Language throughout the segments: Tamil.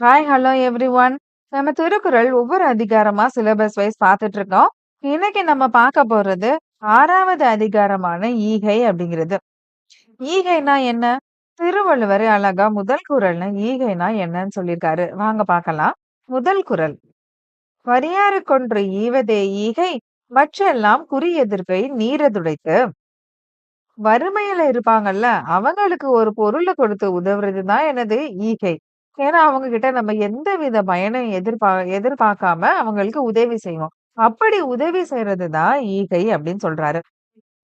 ஹாய், ஹலோ எவ்ரி ஒன் நம்ம திருக்குறள் ஒவ்வொரு அதிகாரமா சிலபஸ் வைஸ் பார்த்துட்டு இருக்கோம். இன்னைக்கு நம்ம பார்க்க போறது ஆறாவது அதிகாரமான ஈகை அப்படிங்கிறது. ஈகைனா என்ன? திருவள்ளுவர் அழகா முதல் குரல்னு ஈகைனா என்னன்னு சொல்லியிருக்காரு. வாங்க பார்க்கலாம். முதல் குறள். கொன்று ஈவதே ஈகை, மற்றெல்லாம் குறி எதிர்ப்பை நீரதுடைத்து" வறுமையில இருப்பாங்கல்ல, அவங்களுக்கு ஒரு பொருளை கொடுத்து உதவுறது தான் எனது ஈகை. ஏன்னா, அவங்க கிட்ட நம்ம எந்த வித பயனையும் எதிர்பா எதிர்பார்க்காம அவங்களுக்கு உதவி செய்வோம். அப்படி உதவி செய்யறது தான் ஈகை அப்படின்னு சொல்றாரு.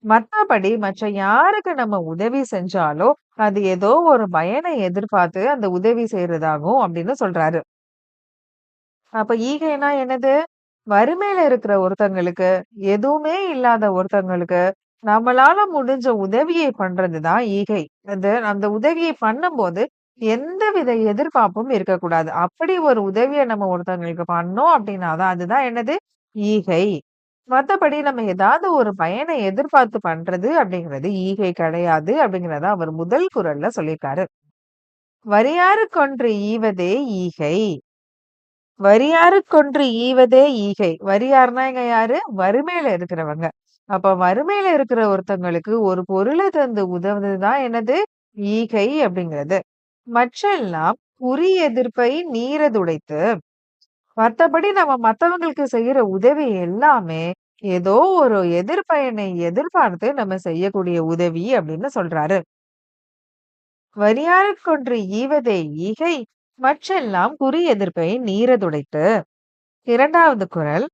மத்தபடி மற்ற யாருக்கு நம்ம உதவி செஞ்சாலோ அது ஏதோ ஒரு பயனை எதிர்பார்த்து அந்த உதவி செய்யறதாகும் அப்படின்னு சொல்றாரு. அப்ப ஈகைனா என்னது? வறுமையில இருக்கிற ஒருத்தங்களுக்கு, எதுவுமே இல்லாத ஒருத்தங்களுக்கு, நம்மளால முடிஞ்ச உதவியை பண்றதுதான் ஈகை. அது அந்த உதவியை பண்ணும்போது, எந்தவித எதிர்பார்ப்பும் இருக்கக்கூடாது. அப்படி ஒரு உதவியை நம்ம ஒருத்தவங்களுக்கு பண்ணோம் அப்படின்னா தான் அதுதான் என்னது? ஈகை. மத்தபடி நம்ம ஏதாவது ஒரு பயனை எதிர்பார்த்து பண்றது அப்படிங்கிறது ஈகை கிடையாது அப்படிங்கிறத அவர் முதல் குரல்ல சொல்லியிருக்காரு. "வரியாருக்கொன்று ஈவதே ஈகை" வரியாருக்கொன்று ஈவதே ஈகை. வரியாருனா இங்க யாரு? வறுமையில இருக்கிறவங்க. அப்ப வறுமையில இருக்கிற ஒருத்தங்களுக்கு ஒரு பொருளை தந்து உதவுதுதான் என்னது? ஈகை அப்படிங்கிறது. மற்றெல்லாம் குறி எதிர்ப்பை நீரதுடைத்து மத்தபடி நம்ம மத்தவங்களுக்கு செய்யற உதவி எல்லாமே, ஏதோ ஒரு எதிர்பயனை எதிர்பார்த்து நம்ம செய்யக்கூடிய உதவி அப்படின்னு சொல்றாரு. "வரியாருக்கொன்று ஈவதே ஈகை, மற்றெல்லாம் குறி எதிர்ப்பை நீரதுடைத்து" இரண்டாவது குரல்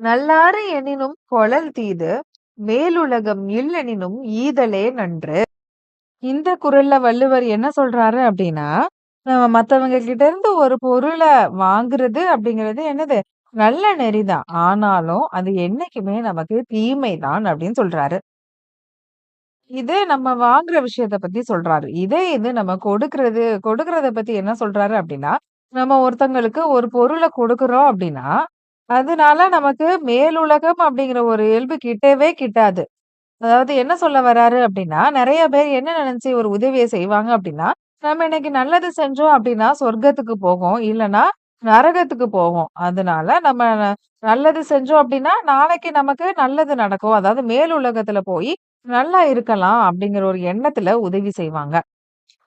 "நல்லாறு எனினும் கொழல் தீது, மேலுலகம் இல்லெனினும் ஈதலே நன்று" இந்த குறள்ல வள்ளுவர் என்ன சொல்றாரு அப்படின்னா, நம்ம மத்தவங்க கிட்ட இருந்து ஒரு பொருளை வாங்குறது அப்படிங்கிறது என்னது? நல்ல நெறிதான். ஆனாலும் அது என்னைக்குமே நமக்கு தீமைதான் அப்படின்னு சொல்றாரு. இது நம்ம வாங்குற விஷயத்த பத்தி சொல்றாரு. இதே இது நம்ம கொடுக்கிறது கொடுக்கறத பத்தி என்ன சொல்றாரு அப்படின்னா, நம்ம ஒருத்தங்களுக்கு ஒரு பொருளை கொடுக்குறோம் அப்படின்னா, அதனால நமக்கு மேலுலகம் அப்படிங்கிற ஒரு இயல்பு கிட்டவே கிட்டாது. அதாவது என்ன சொல்ல வராரு அப்படின்னா, நிறைய பேர் என்ன நினைச்சு ஒரு உதவியை செய்வாங்க அப்படின்னா, நம்ம இன்னைக்கு நல்லது செஞ்சோம் அப்படின்னா சொர்க்கத்துக்கு போகும். இல்லைன்னா நரகத்துக்கு போகும். அதனால நம்ம நல்லது செஞ்சோம் அப்படின்னா, நாளைக்கு நமக்கு நல்லது நடக்கும். அதாவது மேல் உலகத்துல போய் நல்லா இருக்கலாம் அப்படிங்கிற ஒரு எண்ணத்துல உதவி செய்வாங்க.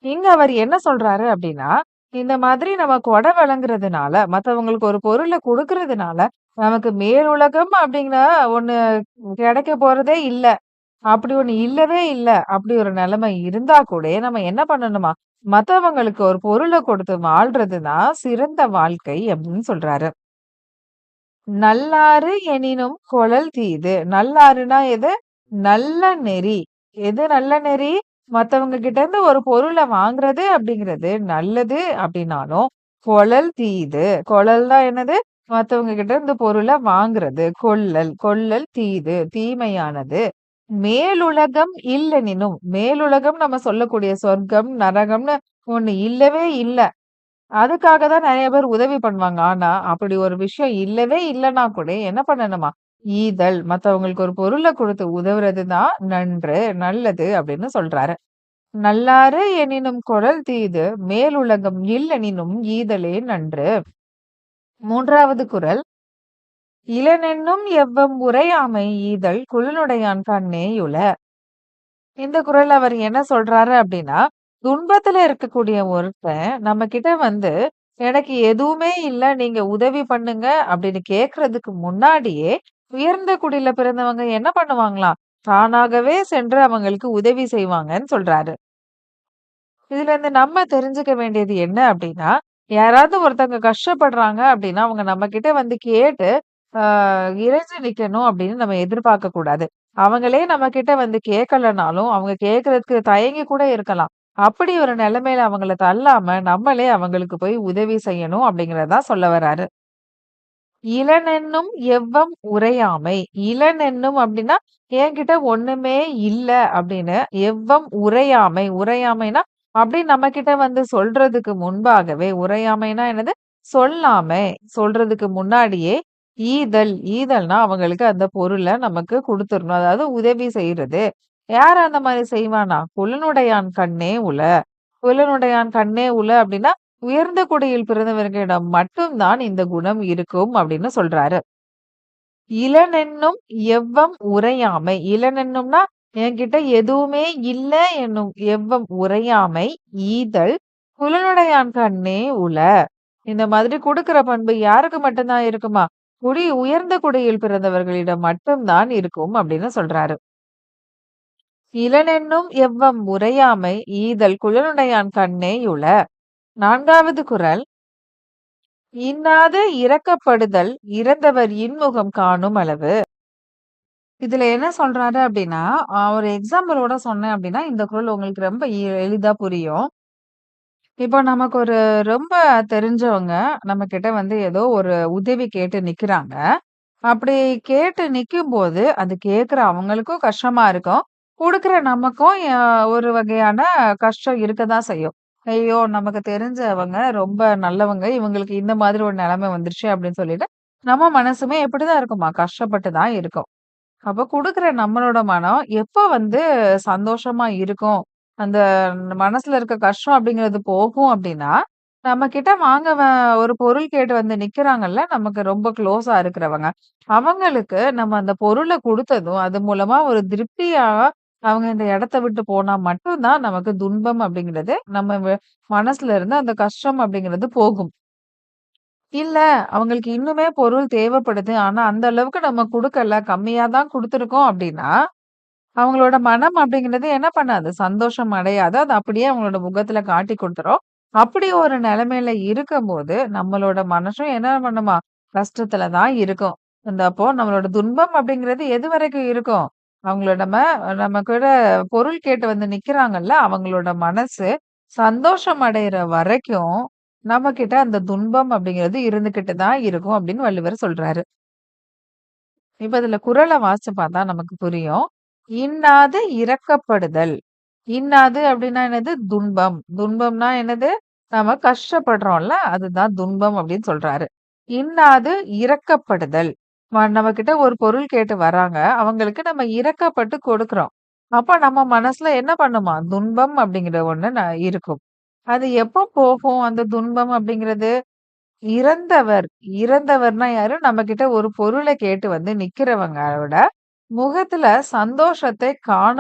இங்க அவர் என்ன சொல்றாரு அப்படின்னா, இந்த மாதிரி நம்ம கொடை வழங்குறதுனால, மற்றவங்களுக்கு ஒரு பொருளை கொடுக்கறதுனால நமக்கு மேலுலகம் அப்படிங்கிற ஒண்ணு கிடைக்க போறதே இல்லை அப்படி ஒண்ணு இல்லவே இல்ல. அப்படி ஒரு நிலைமை இருந்தா கூட நம்ம என்ன பண்ணணுமா? மத்தவங்களுக்கு ஒரு பொருளை கொடுத்து வாழ்றது தான் சிறந்த வாழ்க்கை அப்படின்னு சொல்றாரு. "நல்லாறு எனினும் குழல் தீது" நல்லாறுனா எது? நல்ல நெறி. எது நல்ல நெறி? மத்தவங்க கிட்ட இருந்து ஒரு பொருள வாங்குறது அப்படிங்கிறது நல்லது அப்படின்னாலும், கொழல் தீது. தான் என்னது? மத்தவங்க கிட்ட இருந்து பொருள வாங்குறது. கொள்ளல். கொள்ளல் தீது. தீமையானது. மேலுலகம் இல்லெனினும் மேலுலகம் நம்ம சொல்லக்கூடிய சொர்க்கம், நரகம்னு ஒண்ணு இல்லவே இல்ல. அதுக்காக தான் நிறைய பேர் உதவி பண்ணுவாங்க. ஆனா, அப்படி ஒரு விஷயம் இல்லவே இல்லைன்னா கூட என்ன பண்ணணுமா? ஈதல். மத்தவங்களுக்கு ஒரு பொருளை கொடுத்து உதவுறது தான் நன்று, நல்லது அப்படின்னு சொல்றாரு. "நல்லாறு எனினும் குரல் தீது, மேலுலகம் இல்லெனினும் ஈதலே நன்று" மூன்றாவது குரல் இளனென்னும் எவ்வம் உரையாமை ஈதல் குலனுடையான் கண்ணேயுல இந்த குரல் அவர் என்ன சொல்றாரு அப்படின்னா, துன்பத்துல இருக்கக்கூடிய ஒருத்தன் நம்ம கிட்ட வந்து, "எனக்கு எதுவுமே இல்ல, நீங்க உதவி பண்ணுங்க" அப்படின்னு கேட்கறதுக்கு முன்னாடியே, உயர்ந்த குடியில பிறந்தவங்க என்ன பண்ணுவாங்களாம்? தானாகவே சென்று அவங்களுக்கு உதவி செய்வாங்கன்னு சொல்றாரு. இதுல இருந்து நம்ம தெரிஞ்சுக்க வேண்டியது என்ன அப்படின்னா, யாராவது ஒருத்தவங்க கஷ்டப்படுறாங்க அப்படின்னா, அவங்க நம்ம கிட்ட வந்து கேட்டு, இறைஞ்சு நிக்கணும் அப்படின்னு நம்ம எதிர்பார்க்க கூடாது. அவங்களே நம்ம கிட்ட வந்து கேட்கலனாலும், அவங்க கேட்கறதுக்கு தயங்கி கூட இருக்கலாம். அப்படி ஒரு நிலைமையில அவங்கள தள்ளாம, நம்மளே அவங்களுக்கு போய் உதவி செய்யணும் அப்படிங்கறதான் சொல்ல வராரு. இளனென்னும் எவ்வம் உரையாமை" இளனென்னும் அப்படின்னா, என்கிட்ட ஒண்ணுமே இல்ல அப்படின்னு. எவ்வம் உரையாமை உரையாமைனா, அப்படி நம்ம கிட்ட வந்து சொல்றதுக்கு முன்பாகவே உரையாமைனா என்னது? சொல்லாம, சொல்றதுக்கு முன்னாடியே ஈதல். ஈதல்னா அவங்களுக்கு அந்த பொருளை நமக்கு கொடுத்துடணும் அதாவது உதவி செய்யறது யார் அந்த மாதிரி செய்வானா? "குலனுடையான் கண்ணே உள" "குலனுடையான் கண்ணே உள" அப்படின்னா, உயர்ந்த குடியில் பிறந்தவர்களிடம் மட்டும் தான் இந்த குணம் இருக்கும் அப்படின்னு சொல்றாரு. இளனென்னும் எவ்வம் உரையாமை. இளனென்னும்னா, என்கிட்ட எதுவுமே இல்லை என்னும் எவ்வம் உரையாமை ஈதல் குலனுடையான் கண்ணே உள. இந்த மாதிரி கொடுக்கிற பண்பு யாருக்கு மட்டும்தான் இருக்குமா? குடி உயர்ந்த குடியில் பிறந்தவர்களிடம் மட்டும் தான் இருக்கும் அப்படின்னு சொல்றாரு. இளனென்னும் எவ்வம் உரையாமை ஈதல் குழனுடையான் கண்ணே யுள. 4வது குறள். இன்னாது இறந்தவர் இன்முகம் காணும் அளவு. இதுல என்ன சொல்றாரு அப்படின்னா ஒரு எக்ஸாம்பிளோட சொன்னேன் அப்படின்னா இந்த குரல் உங்களுக்கு ரொம்ப எளிதா புரியும். இப்போ நமக்கு ஒரு ரொம்ப தெரிஞ்சவங்க நம்மகிட்ட வந்து ஏதோ ஒரு உதவி கேட்டு நிக்கிறாங்க. அப்படி கேட்டு நிக்கும்போது, அது கேட்கிற அவங்களுக்கும் கஷ்டமா இருக்கும். குடுக்குற நமக்கும் ஒரு வகையான கஷ்டம் இருக்க தான் செய்யும். ஐயோ! நமக்கு தெரிஞ்சவங்க ரொம்ப நல்லவங்க. இவங்களுக்கு இந்த மாதிரி ஒரு நிலைமை வந்துருச்சு அப்படின்னு சொல்லிட்டு, நம்ம மனசுமே எப்படிதான் இருக்குமா? கஷ்டப்பட்டு தான் இருக்கும். அப்போ குடுக்குற நம்மளோட மனம் எப்போ வந்து சந்தோஷமா இருக்கும்? அந்த மனசுல இருக்க கஷ்டம் அப்படிங்கிறது போகும் அப்படின்னா, நம்ம கிட்ட வாங்க வ ஒரு பொருள் கேட்டு வந்து நிக்கிறாங்கல்ல, நமக்கு ரொம்ப க்ளோஸா இருக்கிறவங்க. அவங்களுக்கு நம்ம அந்த பொருளை கொடுத்ததும் அது மூலமா ஒரு திருப்தியா அவங்க இந்த இடத்த விட்டு போனா மட்டும்தான் நமக்கு துன்பம் அப்படிங்கிறது நம்ம வ மனசுல இருந்து அந்த கஷ்டம் அப்படிங்கிறது போகும். இல்ல, அவங்களுக்கு இன்னுமே பொருள் தேவைப்படுது. ஆனா, அந்த அளவுக்கு நம்ம கொடுக்கல கம்மியா தான் கொடுத்துருக்கோம் அப்படின்னா அவங்களோட மனம் அப்படிங்கிறது என்ன பண்ணாது? சந்தோஷம் அடையாது. அது அப்படியே அவங்களோட முகத்துல காட்டி கொடுத்துரும் அப்படி ஒரு நிலைமையில இருக்கும்போது, நம்மளோட மனசும் என்ன பண்ணுமா? கஷ்டத்துல தான் இருக்கும். அந்த அப்போ நம்மளோட துன்பம் அப்படிங்கிறது எது வரைக்கும் இருக்கும்? அவங்கள நம்ம நம்ம கூட பொருள் கேட்டு வந்து நிக்கிறாங்கல்ல, அவங்களோட மனசு சந்தோஷம் அடையிற வரைக்கும், நம்மகிட்ட அந்த துன்பம் அப்படிங்கிறது இருந்துகிட்டு தான் இருக்கும் அப்படின்னு வள்ளுவர் சொல்றாரு. இப்ப இதுல குறளை வாசிச்சு பார்த்தா நமக்கு புரியும். இன்னாது இறக்கப்படுதல் இன்னாது அப்படின்னா என்னது? துன்பம். துன்பம்னா என்னது? நம்ம கஷ்டப்படுறோம்ல, அதுதான் துன்பம் அப்படின்னு சொல்றாரு. இன்னாது இறக்கப்படுதல் நம்ம கிட்ட ஒரு பொருள் கேட்டு வராங்க. அவங்களுக்கு நம்ம இறக்கப்பட்டு கொடுக்குறோம். அப்ப நம்ம மனசுல என்ன பண்ணுமா? துன்பம் அப்படிங்கிற ஒண்ணு ந இருக்கும். அது எப்போ போகும் அந்த துன்பம் அப்படிங்கிறது? இறந்தவர் இறந்தவர்னா யாரு? நம்மகிட்ட ஒரு பொருளை கேட்டு வந்து நிக்கிறவங்களோட முகத்துல சந்தோஷத்தை காண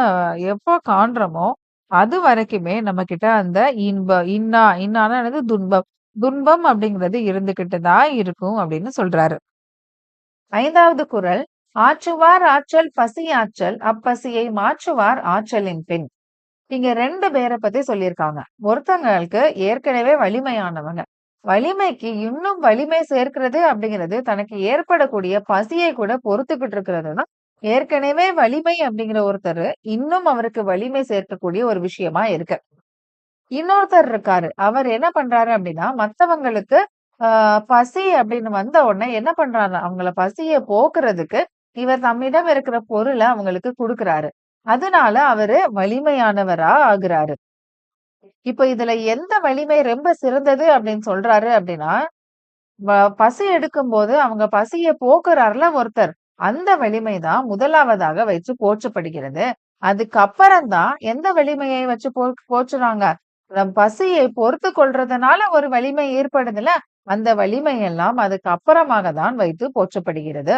எப்போ காண்றோமோ, அது வரைக்குமே நம்ம கிட்ட அந்த இன்ப இன்னா இன்னான என்னது? துன்பம். துன்பம் அப்படிங்கிறது இருந்துகிட்டு தான் இருக்கும் அப்படின்னு சொல்றாரு. ஐந்தாவது குரல் ஆற்றுவார் ஆற்றல் பசி ஆற்றல் அப்பசியை மாற்றுவார் ஆற்றலின் பின். இங்க ரெண்டு பேரை பத்தி சொல்லியிருக்காங்க. ஒருத்தங்களுக்கு ஏற்கனவே வலிமையானவங்க. வலிமைக்கு இன்னும் வலிமை சேர்க்கிறது அப்படிங்கிறது தனக்கு ஏற்படக்கூடிய பசியை கூட பொறுத்துக்கிட்டு இருக்கிறது தான். ஏற்கனவே வலிமை அப்படிங்கிற ஒருத்தரு, இன்னும் அவருக்கு வலிமை சேர்க்கக்கூடிய ஒரு விஷயமா இருக்கு. இன்னொருத்தர் இருக்காரு. அவர் என்ன பண்றாரு அப்படின்னா, மத்தவங்களுக்கு ஆஹ் பசி அப்படின்னு வந்த உடனே என்ன பண்றாரு? அவங்கள பசிய போக்குறதுக்கு இவர் தம்மிடம் இருக்கிற பொருளை அவங்களுக்கு குடுக்குறாரு. அதனால அவரு வலிமையானவரா ஆகுறாரு. இப்ப இதுல எந்த வலிமை ரொம்ப சிறந்தது அப்படின்னு சொல்றாரு அப்படின்னா, வ பசி எடுக்கும்போது அவங்க பசிய போக்குறாருல ஒருத்தர். அந்த வலிமை தான் முதலாவதாக வைத்து போற்றப்படுகிறது. அதுக்கப்புறம் தான் எந்த வலிமையை வச்சு போ போற்றுறாங்க? நம் பசியை பொறுத்து கொள்றதுனால ஒரு வலிமை ஏற்படுதுல அந்த வலிமை எல்லாம் அதுக்கு அப்புறமாக தான் வைத்து போற்றப்படுகிறது.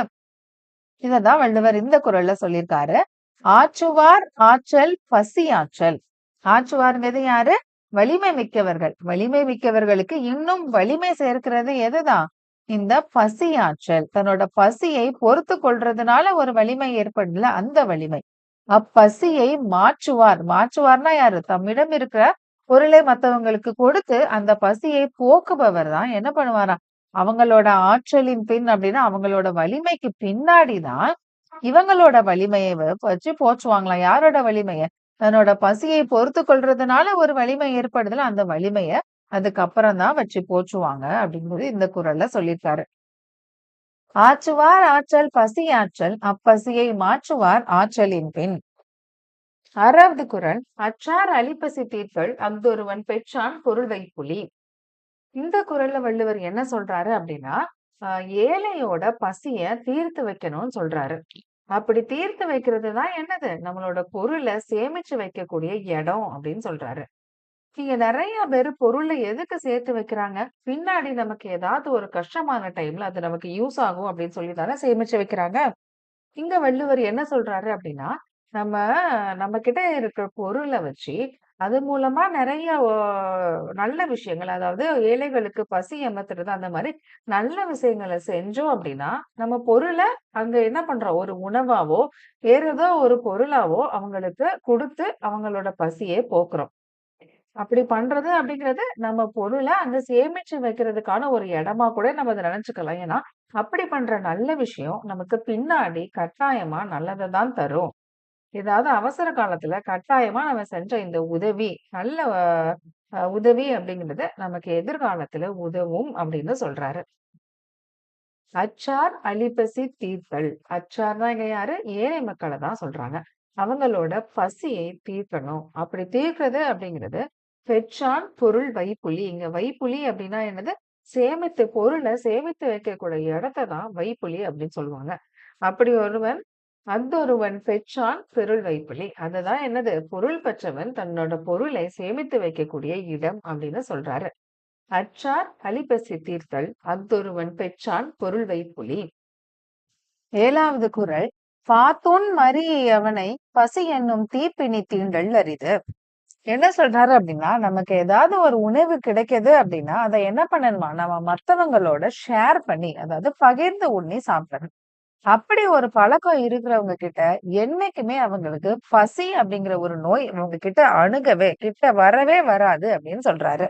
இததான் வள்ளுவர் இந்த குரல்ல சொல்லியிருக்காரு. ஆற்றுவார் ஆற்றல் பசி ஆற்றல். ஆற்றுவார்ங்கிறது யாரு? வலிமை மிக்கவர்கள். வலிமை மிக்கவர்களுக்கு இன்னும் வலிமை சேர்க்கிறது எதுதான்? இந்த பசி ஆற்றல். தன்னோட பசியை பொறுத்து கொள்றதுனால ஒரு வலிமை ஏற்படுதுல, அந்த வலிமை. அப்பசியை மாற்றுவார். மாற்றுவார்னா யாரு? தம்மிடம் இருக்கிற பொருளை மத்தவங்களுக்கு கொடுத்து, அந்த பசியை போக்குபவர் தான் என்ன பண்ணுவாரா அவங்களோட ஆற்றலின் பின் அப்படின்னா, அவங்களோட வலிமைக்கு பின்னாடிதான் இவங்களோட வலிமையை வச்சு போற்றுவாங்களாம். யாரோட வலிமைய? தன்னோட பசியை பொறுத்து கொள்றதுனால ஒரு வலிமை ஏற்படுதுல, அந்த வலிமைய அதுக்கப்புறம் தான் வச்சு போச்சுவாங்க அப்படிங்கிறது இந்த குரல்ல சொல்லியிருக்காரு. ஆற்றுவார் ஆற்றல் பசி ஆற்றல் அப்பசியை மாற்றுவார் ஆற்றலின் பின். 6வது குறள். அற்றார் அலிப்பசி தீர்த்தல் அஃதொருவன் பெற்றான் பொருள் வைப்புலி. இந்த குரல்ல வள்ளுவர் என்ன சொல்றாரு அப்படின்னா, ஏழையோட பசிய தீர்த்து வைக்கணும்னு சொல்றாரு. அப்படி தீர்த்து வைக்கிறது தான் என்னது? நம்மளோட பொருளை சேமிச்சு வைக்கக்கூடிய இடம் அப்படின்னு சொல்றாரு. இங்க நிறைய பேர் பொருளை எதுக்கு சேர்த்து வைக்கிறாங்க? பின்னாடி நமக்கு ஏதாவது ஒரு கஷ்டமான டைம்ல அது நமக்கு யூஸ் ஆகும் அப்படின்னு சொல்லி தானே சேமிச்சு வைக்கிறாங்க. இங்க வள்ளுவர் என்ன சொல்றாரு அப்படின்னா, நம்ம நம்ம கிட்ட இருக்கிற பொருளை வச்சு, அது மூலமா நிறைய நல்ல விஷயங்கள், அதாவது ஏழைகளுக்கு பசி அமர்த்துறது அந்த மாதிரி நல்ல விஷயங்கள செஞ்சோம் அப்படின்னா, நம்ம பொருளை அங்க என்ன பண்றோம்? ஒரு உணவாவோ, வேற ஏதோ ஒரு பொருளாவோ அவங்களுக்கு கொடுத்து அவங்களோட பசியே போக்குறோம். அப்படி பண்றது அப்படிங்கிறது, நம்ம பொருள அங்க சேமிச்சு வைக்கிறதுக்கான ஒரு இடமா கூட நம்ம அத நினைச்சுக்கலாம் ஏன்னா, அப்படி பண்ற நல்ல விஷயம் நமக்கு பின்னாடி கட்டாயமா நல்லதை தான் தரும். ஏதாவது அவசர காலத்துல கட்டாயமா நம்ம செஞ்ச இந்த உதவி, நல்ல உதவி அப்படிங்கிறது நமக்கு எதிர்காலத்துல உதவும் அப்படின்னு சொல்றாரு. "அச்சார் அலிபசி தீர்த்தல்." அச்சார்னா இங்க யாரு? ஏழை மக்களை தான் சொல்றாங்க. அவங்களோட பசியை தீர்க்கணும். அப்படி தீர்க்கிறது அப்படிங்கிறது, பெற்றான் பொருள் வைப்புலி. இங்க வைப்புலி அப்படின்னா என்னது? சேமித்து பொருளை சேமித்து வைக்கக்கூடிய இடத்த தான் வைப்புலி அப்படின்னு சொல்லுவாங்க. அப்படி ஒருவன் அஃதொருவன் பெற்றான் பொருள் வைப்புலி. அதுதான் என்னது? பொருள் பெற்றவன் தன்னோட பொருளை சேமித்து வைக்கக்கூடிய இடம் அப்படின்னு சொல்றாரு. அச்சார் அலிபசி தீர்த்தல் அத்தொருவன் பெற்றான் பொருள் வைப்புலி." ஏழாவது குரல் "பாத்தோன் மரியவனை பசி என்னும் தீப்பிணி தீண்டல் அரிது." என்ன சொல்றாரு அப்படின்னா, நமக்கு ஏதாவது ஒரு உணவு கிடைக்குது அப்படின்னா, அதை என்ன பண்ணணுமா? நம்ம மத்தவங்களோட ஷேர் பண்ணி, அதாவது பகிர்ந்து உண்ணி சாப்பிடணும். அப்படி ஒரு பழக்கம் இருக்கிறவங்க கிட்ட என்னைக்குமே அவங்களுக்கு பசி அப்படிங்கிற ஒரு நோய் அவங்க கிட்ட அணுகவே கிட்ட வரவே வராது அப்படின்னு சொல்றாரு.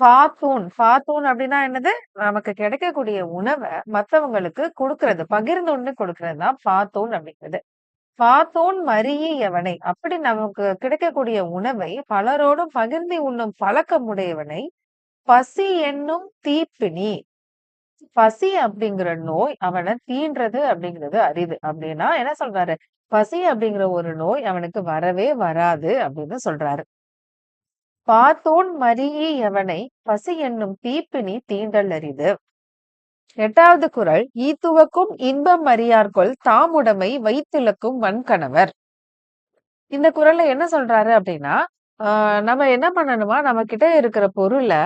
"பாத்தூன்." பாத்தூன் அப்படின்னா என்னது? நமக்கு கிடைக்கக்கூடிய உணவை மத்தவங்களுக்கு கொடுக்கறது பகிர்ந்து ஒண்ணு கொடுக்கறது தான் பாத்தூன் அப்படிங்கிறது. "பாத்தோன் மறியவனை." அப்படி நமக்கு கிடைக்கக்கூடிய உணவை பலரோடும் பகிர்ந்து உண்ணும் பழக்கமுடையவனை பசி என்னும் தீப்பிணி பசி அப்படிங்கிற நோய் அவனை தீண்டுறது அப்படிங்கிறது அரிது. அப்படின்னா என்ன சொல்றாரு? பசி அப்படிங்கிற ஒரு நோய் அவனுக்கு வரவே வராது அப்படின்னு சொல்றாரு. "பாத்தோன் மறியவனை பசி என்னும் தீப்பிணி தீண்டல் அரிது." எட்டாவது குறள் "ஈத்துவக்கும் இன்பம் அறியார்கொள் தாமுடைமை வைத்திலக்கும் வன்கணவர்." இந்த குரல்ல என்ன சொல்றாரு அப்படின்னா, நம்ம என்ன பண்ணணுமா, நம்ம கிட்ட இருக்கிற பொருளை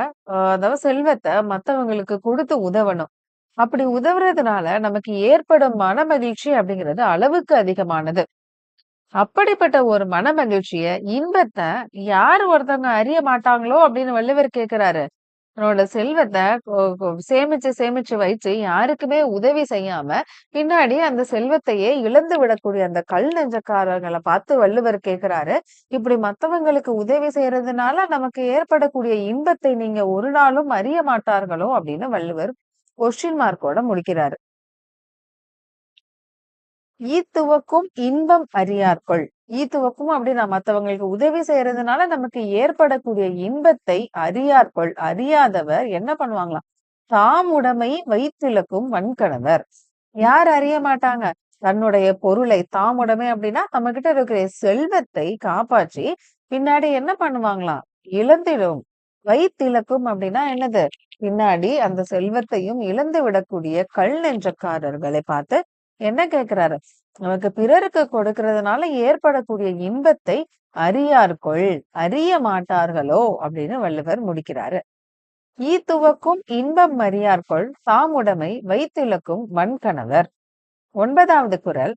அதாவது செல்வத்தை மத்தவங்களுக்கு கொடுத்து உதவணும். அப்படி உதவுறதுனால நமக்கு ஏற்படும் மனமகிழ்ச்சி அப்படிங்கிறது அளவுக்கு அதிகமானது. அப்படிப்பட்ட ஒரு மனமகிழ்ச்சிய, இன்பத்தை யார் ஒருத்தவங்க அறிய மாட்டாங்களோ அப்படின்னு வள்ளுவர் கேட்கிறாரு. தன்னோட செல்வத்தை சேமிச்சு, சேமிச்சு வைச்சு யாருக்குமே உதவி செய்யாம, பின்னாடி அந்த செல்வத்தையே இழந்து விடக்கூடிய அந்த கல் நெஞ்சக்காரர்களை பார்த்து வள்ளுவர் கேட்கிறாரு. இப்படி மத்தவங்களுக்கு உதவி செய்யறதுனால நமக்கு ஏற்படக்கூடிய இன்பத்தை நீங்க ஒரு நாளும் அறிய மாட்டார்களோ அப்படின்னு வள்ளுவர் கொஸ்டின் மார்க்கோட முடிக்கிறாரு. "ஈத்துவக்கும் இன்பம் அறியார்கொள் ஈத்துவக்கும் அப்படின்னா மத்தவங்களுக்கு உதவி செய்யறதுனால நமக்கு ஏற்படக்கூடிய இன்பத்தை அறியார்கள் அறியாதவர் என்ன பண்ணுவாங்களாம்? தாம் உடைமை வைத்திழக்கும் வன்கணவர். யார் அறிய மாட்டாங்க? தன்னுடைய பொருளை தாம் உடமை அப்படின்னா, நம்ம கிட்ட இருக்கிற செல்வத்தை காப்பாற்றி, பின்னாடி என்ன பண்ணுவாங்களாம்? இழந்திடும். வைத்திழக்கும் அப்படின்னா என்னது? பின்னாடி அந்த செல்வத்தையும் இழந்து விடக்கூடிய கல் நெஞ்சக்காரர்களை பார்த்து என்ன கேட்கிறாரு? நமக்கு பிறருக்கு கொடுக்கறதுனால ஏற்படக்கூடிய இன்பத்தை அறியார்கொள் அறிய மாட்டார்களோ அப்படின்னு வள்ளுவர் முடிக்கிறாரு. "ஈத்துவக்கும் இன்பம் அறியார்கொள் தாமுடைமை வைத்திலக்கும் வன்கணவர்." ஒன்பதாவது குரல்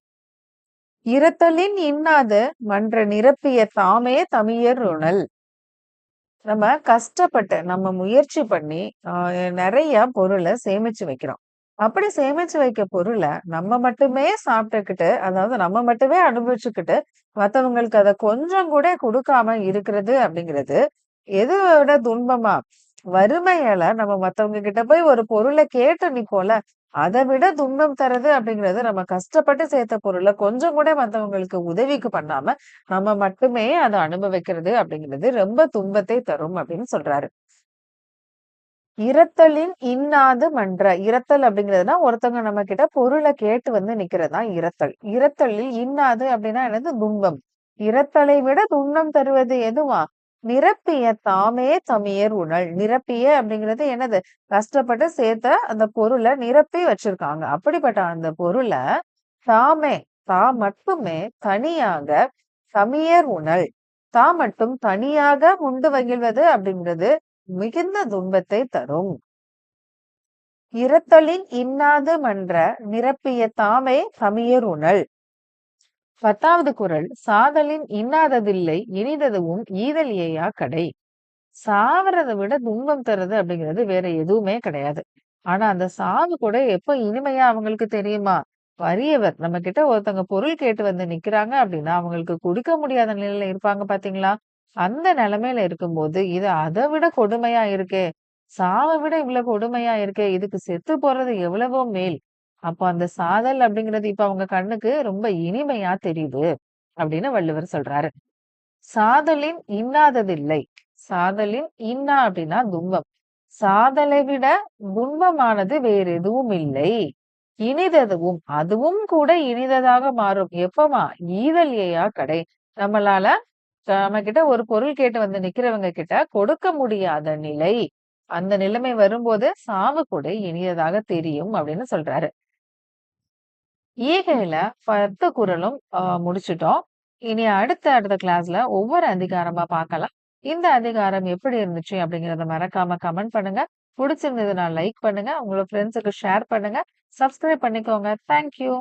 "இரத்தலின் இன்னாது மன்ற நிரப்பிய தாமே தமியர் உணல்." நம்ம கஷ்டப்பட்டு, நம்ம முயற்சி பண்ணி, நிறைய பொருளை சேமிச்சு வைக்கிறோம். அப்படி சேமிச்சு வைக்க பொருள நம்ம மட்டுமே சாப்பிட்டுக்கிட்டு, அதாவது நம்ம மட்டுமே அனுபவிச்சுக்கிட்டு, மத்தவங்களுக்கு அதை கொஞ்சம் கூட குடுக்காம இருக்கிறது அப்படிங்கிறது, எத விட துன்பமா? வறுமையால நம்ம மத்தவங்க கிட்ட போய் ஒரு பொருளை கேட்டு நிப்போம்ல, அத விட துன்பம் தர்றது அப்படிங்கிறது, நம்ம கஷ்டப்பட்டு சேர்த்த பொருளை கொஞ்சம் கூட மத்தவங்களுக்கு உதவிக்கு பண்ணாம, நம்ம மட்டுமே அதை அனுபவிக்கிறது அப்படிங்கிறது ரொம்ப துன்பத்தை தரும் அப்படின்னு சொல்றாரு. "இரத்தலின் இன்னாது மன்ற." இரத்தல் அப்படிங்கிறதுனா, ஒருத்தவங்க நம்ம கிட்ட பொருளை கேட்டு வந்து நிக்கிறது தான் இரத்தல். இரத்தலில் இன்னாது அப்படின்னா எனது துன்பம். இரத்தலை விட துன்பம் தருவது எதுவா? நிரப்பிய தாமே தமியர் உணல். நிரப்பிய அப்படிங்கிறது என்னது? கஷ்டப்பட்டு சேர்த்த அந்த பொருளை நிரப்பி வச்சிருக்காங்க. அப்படிப்பட்ட அந்த பொருளை தாமே, தா மட்டுமே தனியாக தமியர் உணல். தா மட்டும் தனியாக உண்டு வகிழ்வது அப்படிங்கிறது மிகுந்த துன்பத்தை தரும். இரத்தலின் இன்னாது மன்ற நிரப்பிய தாமே தமியருணல். பத்தாவது குரல் சாதலின் இன்னாததில்லை இனிததுவும் ஈதல் ஏயா கடை. சாவறதை விட துன்பம் தர்றது அப்படிங்கிறது வேற எதுவுமே கிடையாது. ஆனா அந்த சாவு கூட எப்ப இனிமையா அவங்களுக்கு தெரியுமா? வறியவர் நம்ம கிட்ட ஒருத்தவங்க பொருள் கேட்டு வந்து நிக்கிறாங்க அப்படின்னா, அவங்களுக்கு கொடுக்க முடியாத நிலையில இருப்பாங்க பாத்தீங்களா அந்த நிலைமையில இருக்கும்போது, இது அதை விட கொடுமையா இருக்கே! சாவை விட இவ்வளவு கொடுமையா இருக்கே! இதுக்கு செத்து போறது எவ்வளவோ மேல். அப்போ அந்த சாதல் அப்படிங்கிறது இப்ப அவங்க கண்ணுக்கு ரொம்ப இனிமையா தெரியுது. அப்படின்னு வள்ளுவர் சொல்றாரு. சாதலின் இன்னாததில்லை. சாதலின் இன்னா அப்படின்னா துன்பம். சாதலை விட துன்பமானது வேற எதுவும் இல்லை. இனிததுவும் அதுவும் கூட இனிததாக மாறும். எப்பமா? ஈதல் ஏயா கடை. நம்மளால நம்ம கிட்ட ஒரு பொருள் கேட்டு வந்து நிக்கிறவங்க கிட்ட கொடுக்க முடியாத நிலை. அந்த நிலைமை வரும்போது சாவு கூட இனியதாக தெரியும் அப்படின்னு சொல்றாரு. ஈகையில பத்து குரலும் முடிச்சிட்டோம் இனி அடுத்த அடுத்த கிளாஸ்ல ஒவ்வொரு அதிகாரமா பார்க்கலாம். இந்த அதிகாரம் எப்படி இருந்துச்சு அப்படிங்கறத மறக்காம கமெண்ட் பண்ணுங்க. புடிச்சிருந்ததுன்னா லைக் பண்ணுங்க. உங்களோட ஃப்ரெண்ட்ஸுக்கு ஷேர் பண்ணுங்க. சப்ஸ்கிரைப் பண்ணிக்கோங்க. Thank you.